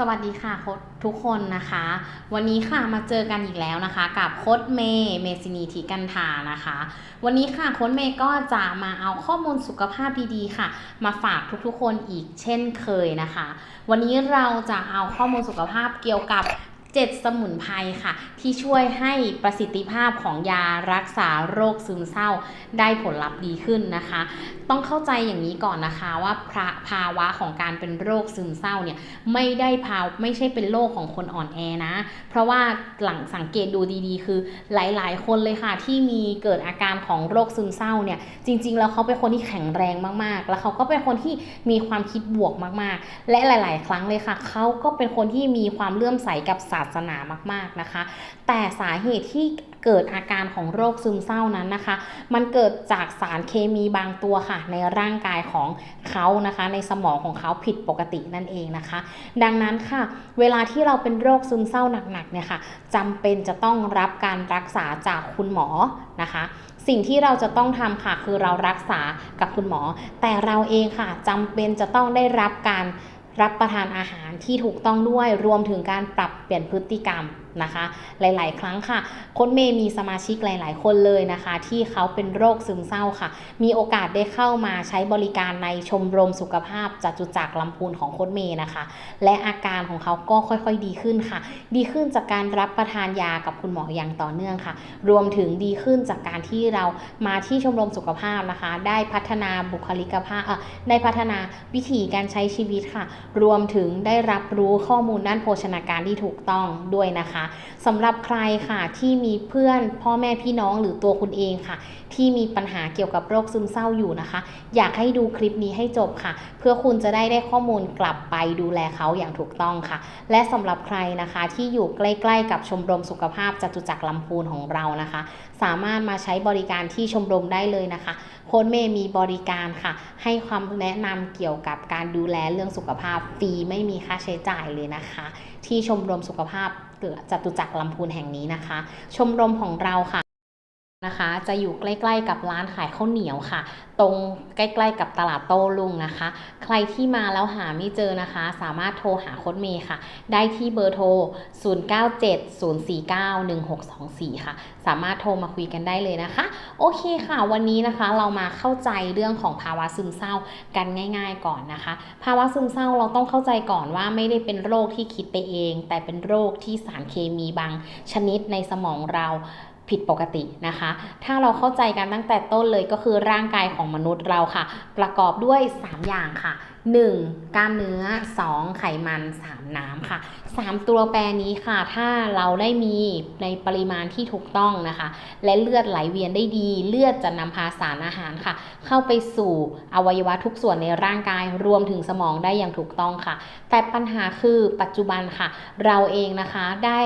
สวัสดีค่ะโค้ชทุกคนนะคะ วันนี้ค่ะมาเจอกันอีกแล้วนะคะ กับโค้ดเมย์เมซินีทิกันทานะคะ วันนี้ค่ะโค้ดเมย์ก็จะมาเอาข้อมูลสุขภาพดีๆค่ะ มาฝากทุกๆคนอีกเช่นเคยนะคะ วันนี้เราจะเอาข้อมูลสุขภาพเกี่ยวกับ 7 สมุนไพรค่ะ ที่ช่วยให้ประสิทธิภาพของยารักษาโรคซึมเศร้าได้ผลลัพธ์ดีขึ้นนะคะ ต้องเข้าใจอย่างนี้ก่อนนะคะว่าพระภาวะของการเป็นโรคซึมเศร้าเนี่ยไม่ได้ภาวไม่ใช่เป็นโรคของคนอ่อนแอนะ เพราะว่าหลังสังเกตดูดีๆ คือหลายๆ คนเลยค่ะที่มีเกิดอาการของโรคซึมเศร้าเนี่ยจริง ๆ แล้วเขาเป็นคนที่แข็งแรงมากๆ แล้วเขาก็เป็นคนที่มีความคิดบวกมากๆ และหลาย ๆ ครั้งเลยค่ะเขาก็เป็นคนที่มีความเลื่อมใสกับศาสนามากๆนะคะ แต่สาเหตุที่เกิดอาการของโรคซึมเศร้านั้นนะคะ มันเกิดจากสารเคมีบางตัวค่ะ ในร่างกายของเขานะคะ ในสมองของเขาผิดปกตินั่นเองนะคะ ดังนั้นค่ะ เวลาที่เราเป็นโรคซึมเศร้าหนักๆเนี่ยค่ะจำเป็นจะต้องรับการรักษาจากคุณหมอนะคะสิ่งที่เราจะต้องทำค่ะคือเรารักษากับคุณหมอ แต่เราเองค่ะจำเป็นจะต้องได้รับการ รับประทานอาหารที่ถูกต้องด้วยรวมถึงการปรับเปลี่ยนพฤติกรรม นะคะ หลาย ๆ ครั้งค่ะโค้ชเมย์มีสมาชิกหลาย ๆ คนเลยนะคะ ที่เขาเป็นโรคซึมเศร้าค่ะ มีโอกาสได้เข้ามาใช้บริการในชมรมสุขภาพจัตุจักรลำพูนของโค้ชเมย์นะคะ และอาการของเขาก็ค่อย ๆ ดีขึ้นค่ะ ดีขึ้นจากการรับประทานยากับคุณหมออย่างต่อเนื่องค่ะ รวมถึงดีขึ้นจากการที่เรามาที่ชมรมสุขภาพนะคะ ได้พัฒนาบุคลิกภาพได้พัฒนาวิถีการใช้ชีวิตค่ะ รวมถึงได้รับรู้ข้อมูลด้านโภชนาการที่ถูกต้องด้วยนะคะสำหรับใครค่ะที่มีเพื่อนพ่อแม่พี่น้องหรือตัวคุณเองค่ะ ที่มีปัญหาเกี่ยวกับโรคซึมเศร้าอยู่นะคะ อยากให้ดูคลิปนี้ให้จบค่ะ เพื่อคุณจะได้ได้ข้อมูลกลับไปดูแลเขาอย่างถูกต้องค่ะ และสำหรับใครนะคะที่อยู่ใกล้ๆ กับชมรมสุขภาพจตุจักรลำพูนของเรานะคะ สามารถมาใช้บริการที่ชมรมได้เลยนะคะ โค้ดเมย์มีบริการค่ะ ให้ความแนะนำเกี่ยวกับการดูแลเรื่องสุขภาพฟรีไม่มีค่าใช้จ่ายเลยนะคะ ที่ชมรมสุขภาพเกิดจตุจักรลำพูนแห่งนี้นะคะ ชมรมของเราค่ะ นะคะ จะอยู่ใกล้ๆกับร้านขายข้าวเหนียวค่ะ ตรงใกล้ๆกับตลาดโต้ลุงนะคะ ใครที่มาแล้วหาไม่เจอนะคะ สามารถโทรหาโค้ดเมย์ค่ะ ได้ที่เบอร์โทร 0970491624 ค่ะ สามารถโทรมาคุยกันได้เลยนะคะ โอเคค่ะ วันนี้นะคะเรามาเข้าใจเรื่องของภาวะซึมเศร้ากันง่าย ๆก่อนนะคะ ภาวะซึมเศร้าเราต้องเข้าใจก่อนว่าไม่ได้เป็นโรคที่คิดไปเอง แต่เป็นโรคที่สารเคมีบางชนิดในสมองเรา ผิดปกตินะคะ ถ้าเราเข้าใจกันตั้งแต่ต้นเลยก็คือร่างกายของมนุษย์เราค่ะ ประกอบด้วย 3 อย่างค่ะ 1. กล้ามเนื้อ 2. ไขมัน 3. น้ำค่ะ 3 ตัวแปรนี้ค่ะ ถ้าเราได้มีในปริมาณที่ถูกต้องนะคะ และเลือดไหลเวียนได้ดี เลือดจะนำพาสารอาหารค่ะ เข้าไปสู่อวัยวะทุกส่วนในร่างกายรวมถึงสมองได้อย่างถูกต้องค่ะ แต่ปัญหาคือปัจจุบันค่ะ เราเองนะคะได้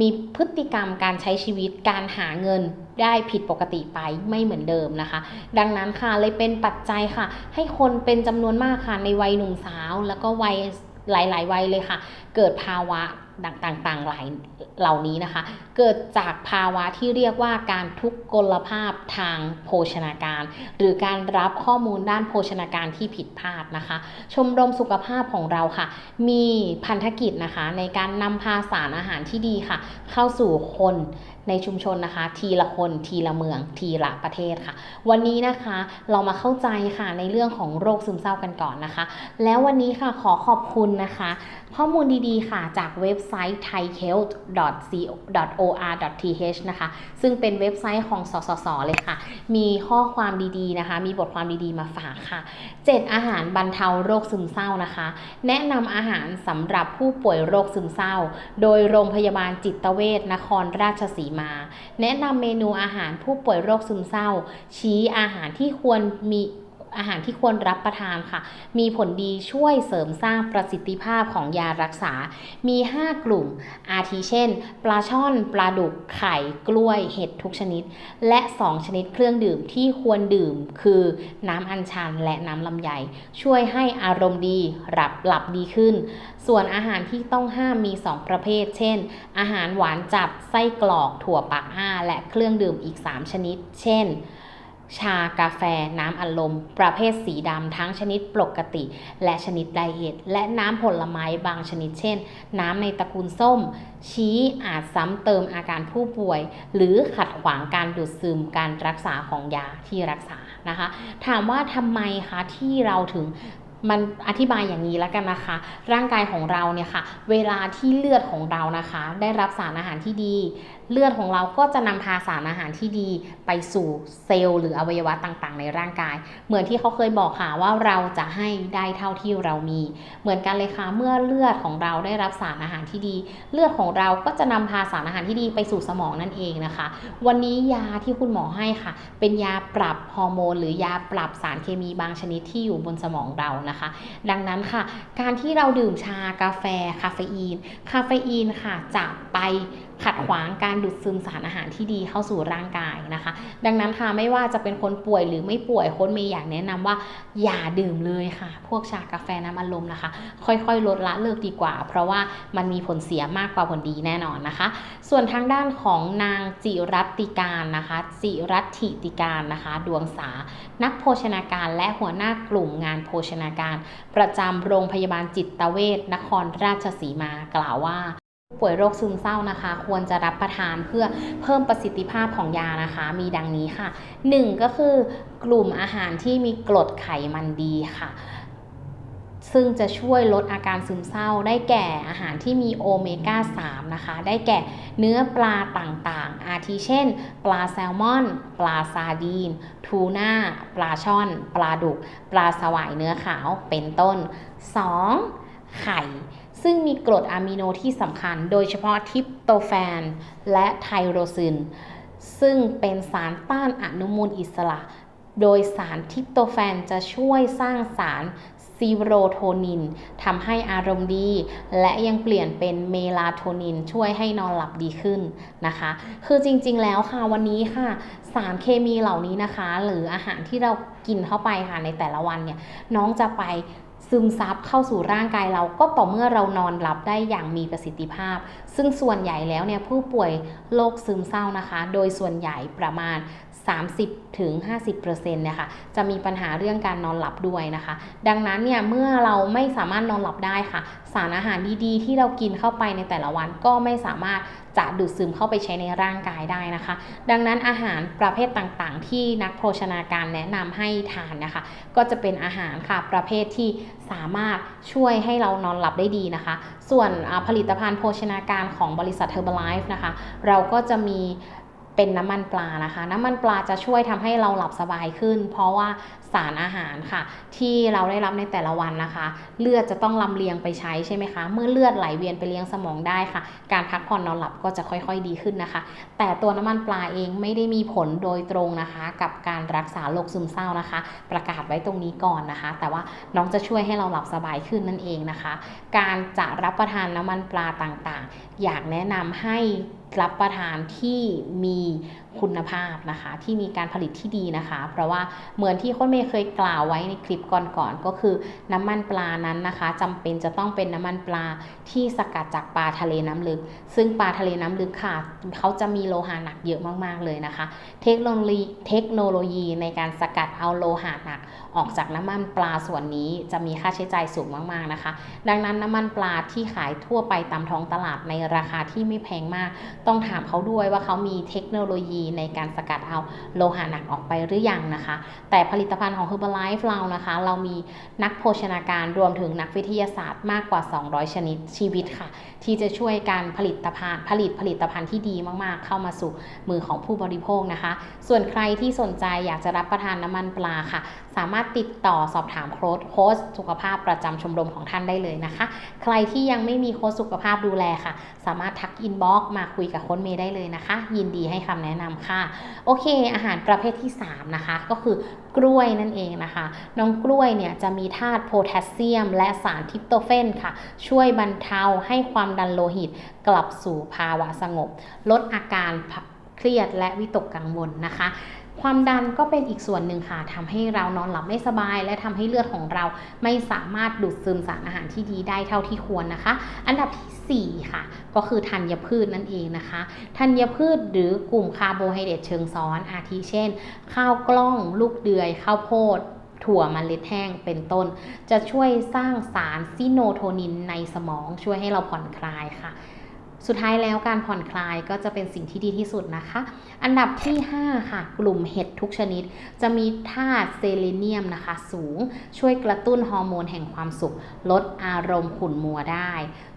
มีพฤติกรรมการใช้ชีวิตการหาเงินได้ผิดปกติไปไม่เหมือนเดิมนะคะ ดังนั้นค่ะเลยเป็นปัจจัยค่ะ ให้คนเป็นจำนวนมากค่ะในวัยหนุ่มสาว แล้วก็วัยหลาย ๆ วัยเลยค่ะ เกิดภาวะ ต่างๆหลายเหล่านี้นะคะ เกิดจากภาวะที่เรียกว่าการทุกกลภาพทางโภชนาการ หรือการรับข้อมูลด้านโภชนาการที่ผิดพลาดนะคะ ชมรมสุขภาพของเราค่ะ มีพันธกิจนะคะในการนำพาสารอาหารที่ดีค่ะ เข้าสู่คน ในชุมชนนะคะ ทีละคนทีละเมือง ทีละประเทศค่ะ วันนี้นะคะเรามาเข้าใจค่ะในเรื่องของโรคซึมเศร้ากันก่อนนะคะ แล้ววันนี้ค่ะขอขอบคุณนะคะ ข้อมูลดีๆค่ะจากเว็บไซต์ thaihealth.co.or.th นะคะ ซึ่งเป็นเว็บไซต์ของสสสเลยค่ะ มีข้อความดีๆนะคะ มีบทความดีๆมาฝากค่ะ 7 อาหารบรรเทาโรคซึมเศร้านะคะ แนะนำอาหารสำหรับผู้ป่วยโรคซึมเศร้า โดยโรงพยาบาลจิตเวชนครราชสีมาแนะนำเมนูอาหารผู้ป่วยโรคซึมเศร้า ชี้อาหารที่ควรมี อาหารที่ควรรับประทานค่ะ มีผลดีช่วยเสริมสร้างประสิทธิภาพของยารักษา มี 5 กลุ่ม อาทิเช่น ปลาช่อน ปลาดุก ไข่ กล้วย เห็ดทุกชนิด และ 2 ชนิดเครื่องดื่มที่ควรดื่ม คือน้ำอัญชันและน้ำลำไย ช่วยให้อารมณ์ดีหลับหลับดีขึ้น ส่วนอาหารที่ต้องห้ามมี 2 ประเภท เช่น อาหารหวานจัด ไส้กรอก ถั่วปากอ้า และเครื่องดื่มอีก 3 ชนิด เช่น ชากาแฟ น้ำอัดลม ประเภทสีดำทั้งชนิดปกติ และชนิดไดเอทและน้ำผลไม้บางชนิดเช่น น้ำในตระกูลส้ม ชี้อาจซ้ำเติมอาการผู้ป่วย หรือขัดขวางการดูดซึมการรักษาของยาที่รักษานะคะ ถามว่าทำไมคะที่เราถึง มันอธิบายอย่างนี้แล้วกันนะคะ ร่างกายของเราเนี่ยค่ะ เวลาที่เลือดของเรานะคะ ได้รับสารอาหารที่ดี เลือดของเราก็จะนำพาสารอาหารที่ดี ไปสู่เซลล์หรืออวัยวะต่างๆ ในร่างกาย เหมือนที่เขาเคยบอกค่ะว่าเราจะให้ได้เท่าที่เรามี เหมือนกันเลยค่ะเมื่อเลือดของเราได้รับสารอาหารที่ดี เลือดของเราก็จะนำพาสารอาหารที่ดีไปสู่สมองนั่นเองนะคะ วันนี้ยาที่คุณหมอให้ค่ะ เป็นยาปรับฮอร์โมนหรือยาปรับสารเคมีบางชนิดที่อยู่บนสมองเรานะคะดังนั้นค่ะ การที่เราดื่มชากาแฟคาเฟอีน คาเฟอีนค่ะจะไปขัดขวางการดูดซึมสารอาหารที่ดีเข้าสู่ร่างกายนะคะ ดังนั้นค่ะไม่ว่าจะเป็นคนป่วยหรือไม่ป่วยค้ชเมย์อยากแนะนำว่าอย่าดื่มเลยค่ะ พวกชากาแฟน้ำอัดลมนะคะ ค่อยๆ ลดละเลิกดีกว่า เพราะว่ามันมีผลเสียมากกว่าผลดีแน่นอนนะคะ ส่วนทางด้านของนางจิรัติการนะคะจิรัติติการนะคะ ดวงสา นักโภชนาการและหัวหน้ากลุ่มงานโภชนาการ ประจำโรงพยาบาลจิตเวชนครราชสีมากล่าวว่า ผู้ป่วยโรคซึมเศร้านะคะ ควรจะรับประทานเพื่อเพิ่มประสิทธิภาพของยานะคะ มีดังนี้ค่ะ 1 ก็คือกลุ่มอาหารที่มีกรดไขมันดีค่ะ ซึ่งจะช่วยลดอาการซึมเศร้า ได้แก่อาหารที่มีโอเมก้า 3 นะคะ ได้แก่เนื้อปลาต่างๆ อาทิเช่น ปลาแซลมอน ปลาซาดีน ทูน่า ปลาช่อน ปลาดุก ปลาสวายเนื้อขาว เป็นต้น 2. ไข่ ซึ่งมีกรดอะมิโนที่สำคัญ โดยเฉพาะทิปโตแฟน และไทโรซิน ซึ่งเป็นสารต้านอนุมูลอิสระ โดยสารทิปโตแฟนจะช่วยสร้างสารซีโรโทนินทำให้อารมณ์ดี และยังเปลี่ยนเป็นเมลาโทนินช่วยให้นอนหลับดีขึ้นนะคะ คือจริงๆแล้วค่ะวันนี้ค่ะ สารเคมีเหล่านี้นะคะ หรืออาหารที่เรากินเข้าไปค่ะในแต่ละวันเนี่ยน้องจะไป ซึมซับเข้าสู่ร่างกายเราก็ต่อเมื่อเรานอนหลับได้อย่างมีประสิทธิภาพ ซึ่งส่วนใหญ่แล้วเนี่ยผู้ป่วยโรคซึมเศร้านะคะ โดยส่วนใหญ่ประมาณ 30ถึง50%เนี่ยค่ะจะมีปัญหาเรื่องการนอนหลับด้วยนะคะ ดังนั้นเนี่ยเมื่อเราไม่สามารถนอนหลับได้ค่ะ สารอาหารดีๆ ที่เรากินเข้าไปในแต่ละวันก็ไม่สามารถจะดูดซึมเข้าไปใช้ในร่างกายได้นะคะ ดังนั้นอาหารประเภทต่างๆ ที่นักโภชนาการแนะนำให้ทานนะคะ ก็จะเป็นอาหารค่ะประเภทที่สามารถช่วยให้เรานอนหลับได้ดีนะคะ ส่วนผลิตภัณฑ์โภชนาการของบริษัท Herbalife นะคะ เราก็จะมี เป็นน้ำมันปลานะคะ น้ำมันปลาจะช่วยทำให้เราหลับสบายขึ้น เพราะว่าสารอาหารค่ะ ที่เราได้รับในแต่ละวันนะคะ เลือดจะต้องลำเลียงไปใช้ใช่ไหมคะ เมื่อเลือดไหลเวียนไปเลี้ยงสมองได้ค่ะ การพักผ่อนนอนหลับก็จะค่อยๆดีขึ้นนะคะ แต่ตัวน้ำมันปลาเองไม่ได้มีผลโดยตรงนะคะ กับการรักษาโรคซึมเศร้านะคะ ประกาศไว้ตรงนี้ก่อนนะคะ แต่ว่าน้องจะช่วยให้เราหลับสบายขึ้นนั่นเองนะคะ การจะรับประทานน้ำมันปลาต่างๆ อยากแนะนำให้รับประทานที่มี คุณภาพนะคะ ที่มีการผลิตที่ดีนะคะ เพราะว่าเหมือนที่ค้ชเมย์เคยกล่าวไว้ในคลิปก่อนๆก็คือน้ำมันปลานั้นนะคะจำเป็นจะต้องเป็นน้ำมันปลาที่สกัดจากปลาทะเลน้ำลึก ซึ่งปลาทะเลน้ำลึกค่ะเขาจะมีโลหะหนักเยอะมากๆเลยนะคะ เทคโนโลยีเทคโนโลยีในการสกัดเอาโลหะหนัก ออกจากน้ำมันปลาส่วนนี้จะมีค่าใช้จ่ายสูงมากๆนะคะ ดังนั้นน้ำมันปลาที่ขายทั่วไปตามท้องตลาดในราคาที่ไม่แพงมาก ต้องถามเขาด้วยว่าเขามีเทคโนโลยีในการสกัดเอาโลหะหนักออกไปหรือยังนะคะ แต่ผลิตภัณฑ์ของ Herbalife เรานะคะ เรามีนักโภชนาการรวมถึงนักวิทยาศาสตร์มากกว่า 200 ชนิดชีวิตค่ะ ที่จะช่วยการผลิตภัณฑ์ผลิตผลิตภัณฑ์ที่ดีมากๆ เข้ามาสู่มือของผู้บริโภคนะคะ ส่วนใครที่สนใจอยากจะรับประทานน้ำมันปลาค่ะ สามารถติดต่อสอบถามโค้ชโค้ชสุขภาพประจำชมรมของท่านได้เลยนะคะ ใครที่ยังไม่มีโค้ชสุขภาพดูแลค่ะ สามารถทักอินบ็อกมาคุยกับโค้ชเมย์ได้เลยนะคะ ยินดีให้คำแนะนำค่ะ โอเค อาหารประเภทที่ 3 นะคะ ก็คือกล้วยนั่นเองนะคะ น้องกล้วยเนี่ยจะมีธาตุโพแทสเซียม และสารทิปโตเฟนค่ะ ช่วยบรรเทาให้ความดันโลหิตกลับสู่ภาวะสงบ ลดอาการเครียดและวิตกกังวลนะคะ ความดันก็เป็นอีกส่วนหนึ่งค่ะทำให้เรานอนหลับไม่สบาย และทำให้เลือดของเราไม่สามารถดูดซึมสารอาหารที่ดีได้เท่าที่ควรนะคะ อันดับที่4ค่ะ ก็คือธัญพืชนั่นเองนะคะธัญพืชหรือกลุ่มคาร์โบไฮเดรตเชิงซ้อน อาทิเช่น ข้าวกล้อง ลูกเดือย ข้าวโพดถั่วมเมล็ดแห้งเป็นต้น จะช่วยสร้างสารซิโนโทนินในสมองช่วยให้เราผ่อนคลายค่ะ สุดท้ายแล้วการผ่อนคลายก็จะเป็นสิ่งที่ดีที่สุดนะคะ อันดับที่ 5 ค่ะ กลุ่มเห็ดทุกชนิด จะมีธาตุเซเลเนียมนะคะ สูง ช่วยกระตุ้นฮอร์โมนแห่งความสุข ลดอารมณ์ขุ่นมัวได้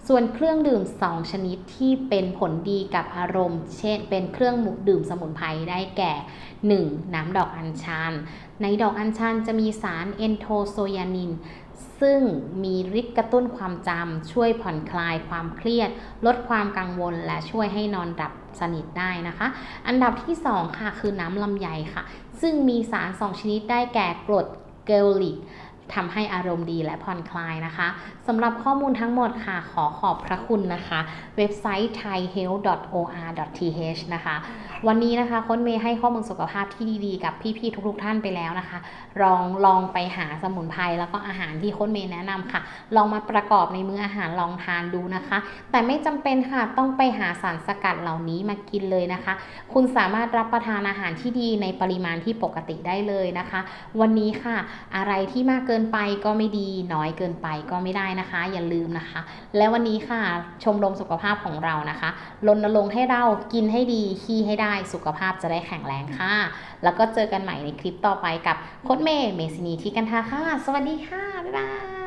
ส่วนเครื่องดื่ม 2 ชนิดที่เป็นผลดีกับอารมณ์ เช่น เป็นเครื่องดื่มสมุนไพรได้แก่ 1. น้ำดอกอัญชัน ในดอกอัญชันจะมีสารเอนโทโซยานิน ซึ่งมีฤทธิ์กระตุ้นความจำช่วยผ่อนคลายความเครียด ลดความกังวลและช่วยให้นอนดับสนิทได้นะคะ อันดับที่ 2 ค่ะ คือน้ำลำไยค่ะ ซึ่งมีสาร 2 ชนิดได้แก่กรดเกลลิก ทำให้อารมณ์ดีและผ่อนคลายนะคะสำหรับข้อมูลทั้งหมดค่ะ ขอขอบพระคุณนะคะ เว็บไซต์ thaihealth.or.th นะคะ วันนี้นะคะค้ชเมย์ให้ข้อมูลสุขภาพที่ดีๆ กับพี่ๆทุกๆ ท่านไปแล้วนะคะ ลองลองไปหาสมุนไพรแล้วก็อาหารที่ค้ชเมย์แนะนำค่ะ ลองมาประกอบในมื้ออาหารลองทานดูนะคะ แต่ไม่จำเป็นค่ะต้องไปหาสารสกัดเหล่านี้มากินเลยนะคะ คุณสามารถรับประทานอาหารที่ดีในปริมาณที่ปกติได้เลยนะคะ วันนี้ค่ะ อะไรที่มากเกินนไปก็ไม่ดี น้อยเกินไปก็ไม่ได้นะคะ อย่าลืมนะคะ และวันนี้ค่ะชมรมสุขภาพของเรานะคะรณรงค์ให้เรากินให้ดีขี้ให้ได้สุขภาพจะได้แข็งแรงค่ะ แล้วก็เจอกันใหม่ในคลิปต่อไปกับโค้ดเมย์เมซินีที่กันทาค่ะ สวัสดีค่ะ บ๊ายบาย